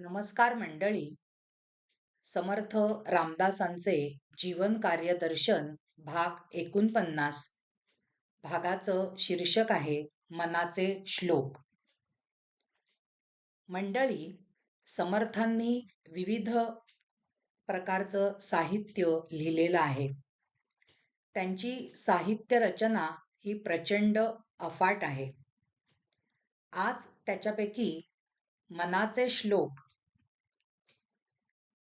नमस्कार मंडळी. समर्थ रामदासांचे जीवन कार्यदर्शन भाग एकोणपन्नास. भागाचं शीर्षक आहे मनाचे श्लोक. मंडळी समर्थांनी विविध प्रकारचं साहित्य लिहिलेलं आहे. त्यांची साहित्य रचना ही प्रचंड अफाट आहे. आज त्याच्यापैकी मनाचे श्लोक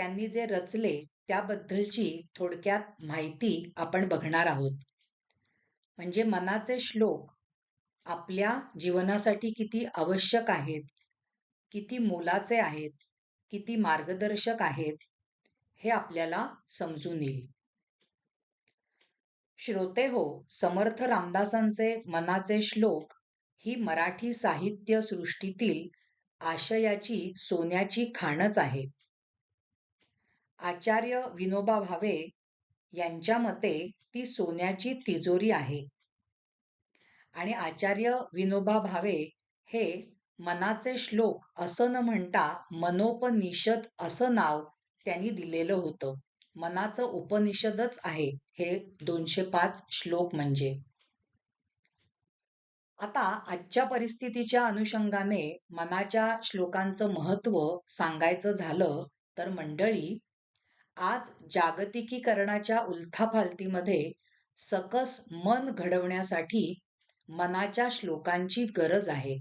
त्यांनी जे रचले त्याबद्दलची थोडक्यात माहिती आपण बघणार आहोत. म्हणजे मनाचे श्लोक आपल्या जीवनासाठी किती आवश्यक आहेत किती मोलाचे आहेत किती मार्गदर्शक आहेत हे आपल्याला समजून येईल. श्रोते हो समर्थ रामदासांचे मनाचे श्लोक ही मराठी साहित्य सृष्टीतील आशयाची सोन्याची खाणच आहे. आचार्य विनोबा भावे यांच्या मते ती सोन्याची तिजोरी आहे. आणि आचार्य विनोबा भावे हे मनाचे श्लोक असं न म्हणता मनोपनिषद असं नाव त्यांनी दिलेलं होतं. मनाचं उपनिषदच आहे हे दोनशे पाच श्लोक म्हणजे. आता आजच्या परिस्थितीच्या अनुषंगाने मनाच्या श्लोकांचं महत्त्व सांगायचं झालं तर मंडळी आज जागतिकीकरणाच्या उलथापालथीमध्ये सकस मन घडवण्यासाठी मनाच्या श्लोकांची गरज आहे.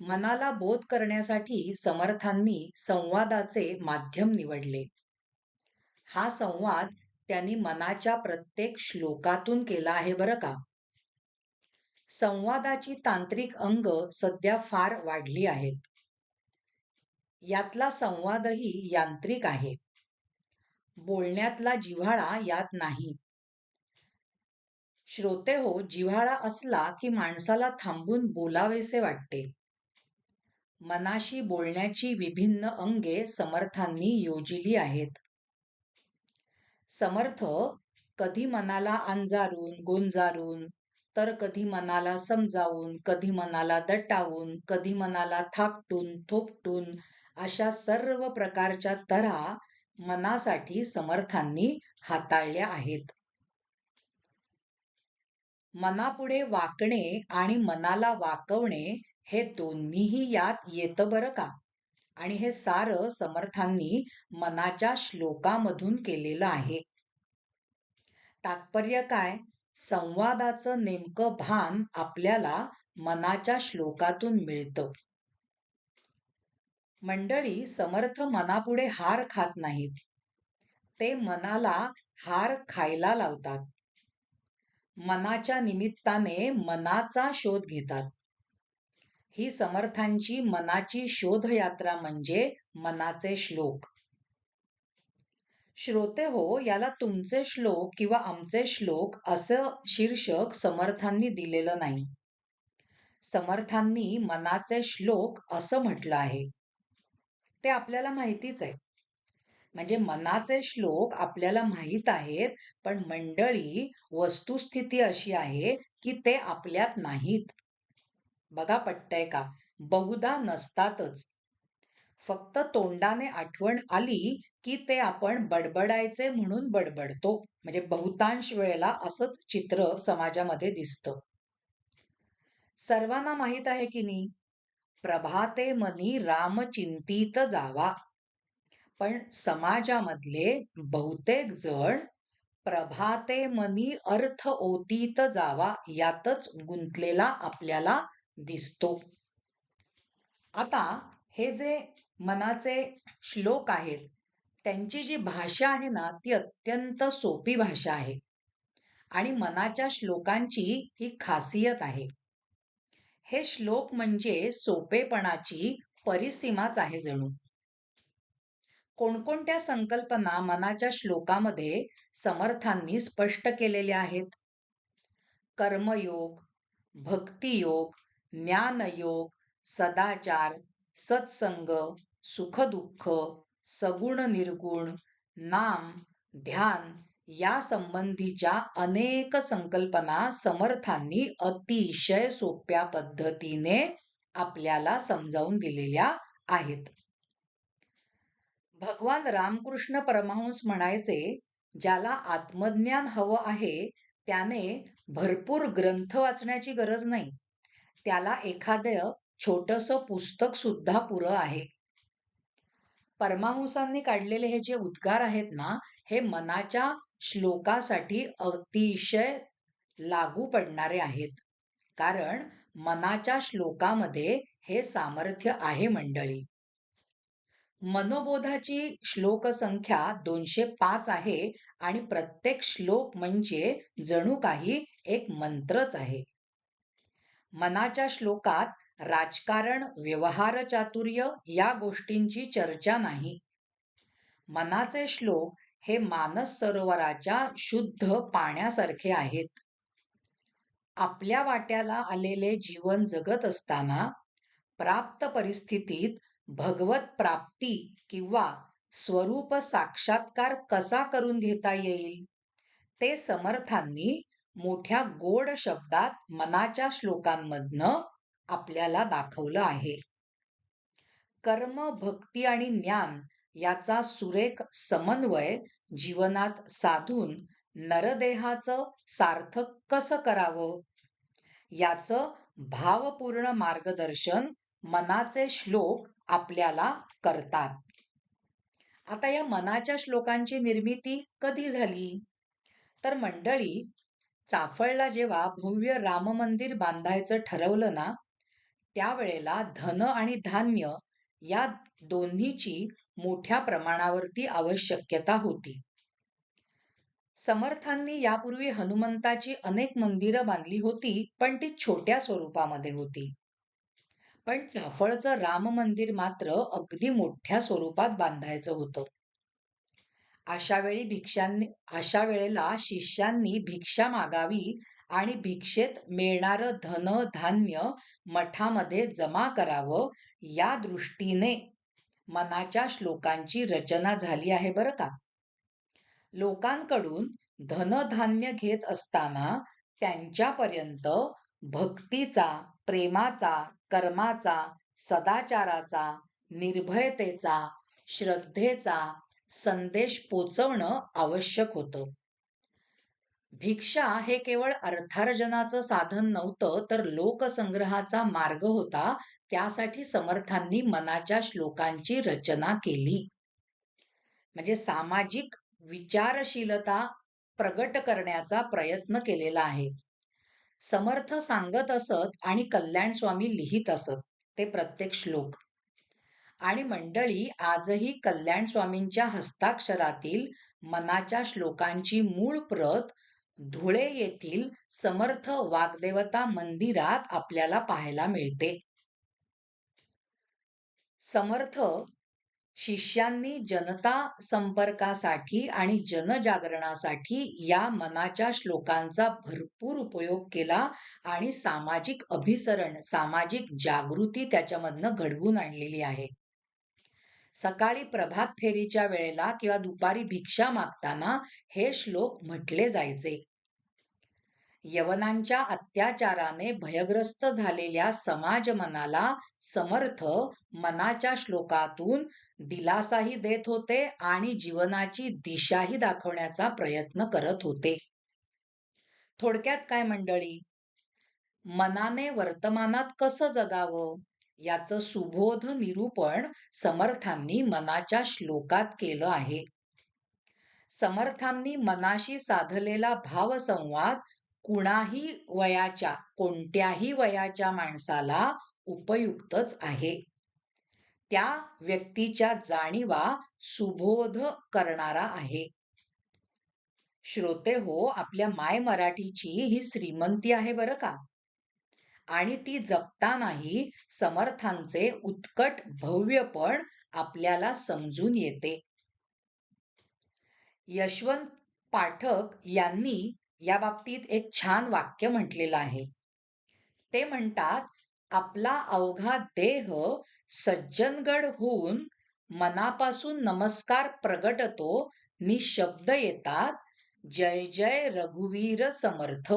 मनाला बोध करण्यासाठी समर्थांनी संवादाचे माध्यम निवडले. हा संवाद त्यांनी मनाच्या प्रत्येक श्लोकातून केला आहे बरं का? संवादाची तांत्रिक अंग सध्या फार वाढली आहेत. यातला संवादही यांत्रिक आहे. बोलण्यातला जिव्हाळा यात नाही. श्रोते हो जिव्हाळा असला की माणसाला थांबून बोलावेसे वाटते. मनाशी बोलण्याची विभिन्न अंगे समर्थांनी योजिली आहेत. समर्थ कधी मनाला अंजारून गोंजारून तर कधी मनाला समजावून कधी मनाला दटावून कधी मनाला थापटून थोपटून अशा सर्व प्रकारच्या तऱ्हा मनासाठी समर्थांनी हाताळल्या आहेत. मनापुढे वाकणे आणि मनाला वाकवणे हे दोन्हीही यात येतं बरं का? आणि हे सारं समर्थांनी मनाच्या श्लोकामधून केलेलं आहे. तात्पर्य काय? संवादाचं नेमकं भान आपल्याला मनाच्या श्लोकातून मिळतं. मंडळी समर्थ मनापुढे हार खात नाहीत. ते मनाला हार खायला लावतात. मनाच्या निमित्ताने मनाचा शोध घेतात. ही समर्थांची मनाची शोधयात्रा म्हणजे मनाचे श्लोक. श्रोते हो याला तुमचे श्लोक किंवा आमचे श्लोक असं शीर्षक समर्थांनी दिलेलं नाही. समर्थांनी मनाचे श्लोक असं म्हटलं आहे. ते आपल्याला माहितीच आहे. म्हणजे मनाचे श्लोक आपल्याला माहीत आहेत पण मंडळी वस्तुस्थिती अशी आहे की ते आपल्यात नाहीत. बघा पटतय का? बहुधा नसतातच. फक्त तोंडाने आठवण आली की ते आपण बडबडायचे म्हणून बडबडतो. म्हणजे बहुतांश वेळेला असंच चित्र समाजामध्ये दिसतं. सर्वांना माहीत आहे की नाही? प्रभाते मनी राम जावा. पण समाजामधले बहुतेक जण प्रभाते मनी अर्थ ओतीत जावा यातच गुंतलेला आपल्याला दिसतो. आता हे जे मनाचे श्लोक आहेत त्यांची जी भाषा आहे ना ती अत्यंत सोपी भाषा आहे. आणि मनाच्या श्लोकांची ही खासियत आहे. हे श्लोक म्हणजे सोपेपणाची परिसीमाच आहे जणू. कोणकोणत्या संकल्पना मनाच्या श्लोकामध्ये समर्थांनी स्पष्ट केलेल्या आहेत? कर्मयोग भक्तियोग ज्ञानयोग सदाचार सत्संग सुखदुःख सगुण निर्गुण नाम ध्यान या संबंधीच्या अनेक संकल्पना समर्थांनी अतिशय सोप्या पद्धतीने आपल्याला समजावून दिलेल्या आहेत. भगवान रामकृष्ण परमहंस म्हणायचे ज्याला आत्मज्ञान हवं आहे त्याने भरपूर ग्रंथ वाचण्याची गरज नाही. त्याला एखादं छोटस पुस्तक सुद्धा पुरं आहे. परमहंसांनी काढलेले हे जे उद्गार आहेत ना हे मनाच्या श्लोकासाठी अतिशय लागू पडणारे आहेत. कारण मनाच्या श्लोकामध्ये हे सामर्थ्य आहे मंडळी. मनोबोधाची श्लोक संख्या दोनशे पाच आहे आणि प्रत्येक श्लोक म्हणजे जणू काही एक मंत्रच आहे. मनाच्या श्लोकात राजकारण व्यवहार चातुर्य या गोष्टींची चर्चा नाही. मनाचे श्लोक हे मानस सरोवराच्या शुद्ध पाण्यासारखे आहेत. आपल्या वाट्याला आलेले जीवन जगत असताना प्राप्त परिस्थितीत भगवत प्राप्ती किंवा स्वरूप साक्षात्कार कसा करून घेता येईल? ते समर्थांनी मोठ्या गोड शब्दात मनाच्या श्लोकांमधनं आपल्याला दाखवलं आहे. कर्म भक्ती आणि ज्ञान याचा सुरेख समन्वय जीवनात साधून नरदेहाचं सार्थक कसं करावं? याचं भावपूर्ण मार्गदर्शन मनाचे श्लोक आपल्याला करतात. आता या मनाच्या श्लोकांची निर्मिती कधी झाली? तर मंडळी चाफळला जेव्हा भव्य राम मंदिर बांधायचं ठरवलं ना त्यावेळेला धन आणि धान्य या दोन्हीची मोठ्या प्रमाणावरती आवश्यकता होती. समर्थांनी यापूर्वी हनुमंताची अनेक मंदिरं बांधली होती पण ती छोट्या स्वरूपामध्ये होती. पण चाफळचं राम मंदिर मात्र अगदी मोठ्या स्वरूपात बांधायचं होतं. अशा वेळी भिक्षांनी अशा वेळेला शिष्यांनी भिक्षा मागावी आणि भिक्षेत मिळणारं धन धान्य मठामध्ये जमा करावं या दृष्टीने मनाच्या श्लोकांची रचना झाली आहे बरं का? लोकांकडून धनधान्य घेत असताना त्यांच्यापर्यंत भक्तीचा प्रेमाचा कर्माचा सदाचाराचा निर्भयतेचा श्रद्धेचा संदेश पोचवणं आवश्यक होतं. भिक्षा हे केवळ अर्थार्जनाचं साधन नव्हतं तर लोकसंग्रहाचा मार्ग होता त्यासाठी समर्थांनी मनाच्या श्लोकांची रचना केली. म्हणजे सामाजिक विचारशीलता प्रगट करण्याचा प्रयत्न केलेला आहे. समर्थ सांगत असत आणि कल्याण स्वामी लिहित असत ते प्रत्येक श्लोक. आणि मंडळी आजही कल्याण स्वामींच्या हस्ताक्षरातील मनाच्या श्लोकांची मूळ प्रत धुळे येथील समर्थ वाग्देवता मंदिरात आपल्याला पाहायला मिळते. समर्थ शिष्यांनी जनता संपर्कासाठी आणि जनजागरणासाठी या मनाच्या श्लोकांचा भरपूर उपयोग केला आणि सामाजिक अभिसरण सामाजिक जागृती त्याच्यामधनं घडवून आणलेली आहे. सकाळी प्रभात फेरीच्या वेळेला किंवा दुपारी भिक्षा मागताना हे श्लोक म्हटले जायचे. यवनांच्या अत्याचाराने भयग्रस्त झालेल्या समाज मनाला समर्थ मनाच्या श्लोकातून दिलासाही देत होते आणि जीवनाची दिशाही दाखवण्याचा प्रयत्न करत होते. थोडक्यात काय मंडळी? मनाने वर्तमानात कसं जगावं? याचं सुबोध निरूपण समर्थांनी मनाच्या श्लोकात केलं आहे. समर्थांनी मनाशी साधलेला भावसंवाद कुणाही वयाच्या कोणत्याही वयाच्या माणसाला उपयुक्तच आहे. त्या व्यक्तीच्या जाणीवा सुबोध करणारा आहे. श्रोते हो आपल्या माय मराठीची ही श्रीमंती आहे बरं का? आणि ती जपतानाही समर्थांचे उत्कट भव्यपण आपल्याला समजून येते. यशवंत पाठक यांनी या बाबतीत एक छान वाक्य म्हटलेलं आहे. ते म्हणतात आपला अवघा देह सज्जनगड होऊन मनापासून नमस्कार प्रगटतो निशब्द येतात जय जय रघुवीर समर्थ.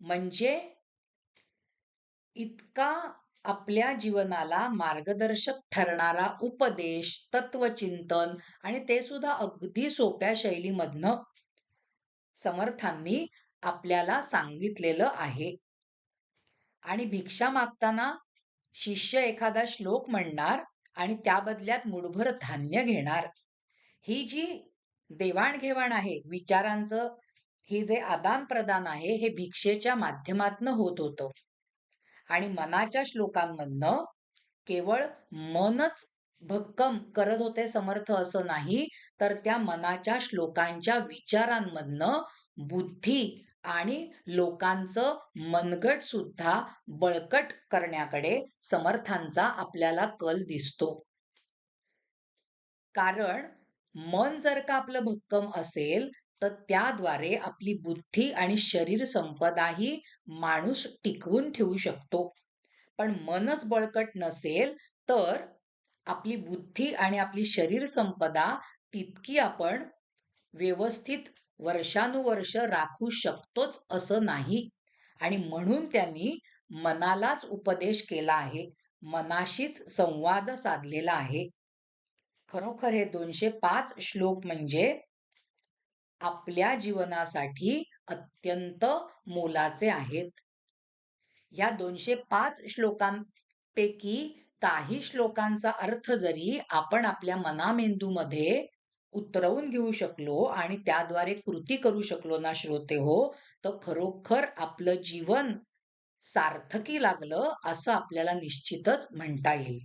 म्हणजे इतका आपल्या जीवनाला मार्गदर्शक ठरणारा उपदेश तत्वचिंतन आणि ते सुद्धा अगदी सोप्या शैलीमधनं समर्थांनी आपल्याला सांगितलेलं आहे. आणि भिक्षा मागताना शिष्य एखादा श्लोक म्हणणार आणि त्या बदल्यात मुठभर धान्य घेणार. ही जी देवाणघेवाण आहे विचारांचं हे जे आदान प्रदान आहे हे भिक्षेच्या माध्यमातनं होत होतं. आणि मनाच्या श्लोकांमधनं केवळ मनच भक्कम करत होते समर्थ असं नाही तर त्या मनाच्या श्लोकांच्या विचारांमधनं बुद्धी आणि लोकांचं मनगट सुद्धा बळकट करण्याकडे समर्थांचा आपल्याला कल दिसतो. कारण मन जर का आपलं भक्कम असेल तर त्याद्वारे आपली बुद्धी आणि शरीर संपदाही माणूस टिकवून ठेवू शकतो. पण मनच बळकट नसेल तर आपली बुद्धी आणि आपली शरीर संपदा तितकी आपण व्यवस्थित वर्षानुवर्ष राखू शकतोच असं नाही. आणि म्हणून त्यांनी मनालाच उपदेश केला आहे. मनाशीच संवाद साधलेला आहे. खरोखर हे दोनशे पाच श्लोक म्हणजे आपल्या जीवनासाठी अत्यंत मोलाचे आहेत. या दोनशे पाच श्लोकांपैकी काही श्लोकांचा अर्थ जरी आपण आपल्या मनामेंदूमध्ये उतरवून घेऊ शकलो आणि त्याद्वारे कृती करू शकलो ना श्रोते हो तर खरोखर आपलं जीवन सार्थकी लागलं असं आपल्याला निश्चितच म्हणता येईल.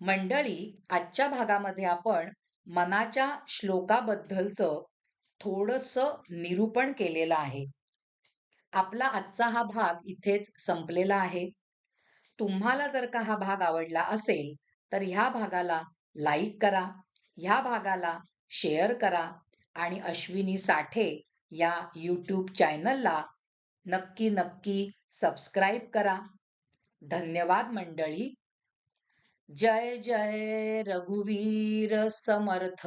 मंडळी आजच्या भागामध्ये आपण मनाच्या श्लोकाबद्दलचं थोडस निरूपण केलेलं आहे. आपला आजचा हा भाग इथेच संपलेला आहे. तुम्हाला जर का हा भाग आवडला असेल तर ह्या भागाला लाईक करा ह्या भागाला शेअर करा आणि अश्विनी साठे या यूट्यूब चॅनलला नक्की नक्की सबस्क्राईब करा. धन्यवाद मंडळी. जय जय रघुवीर समर्थ.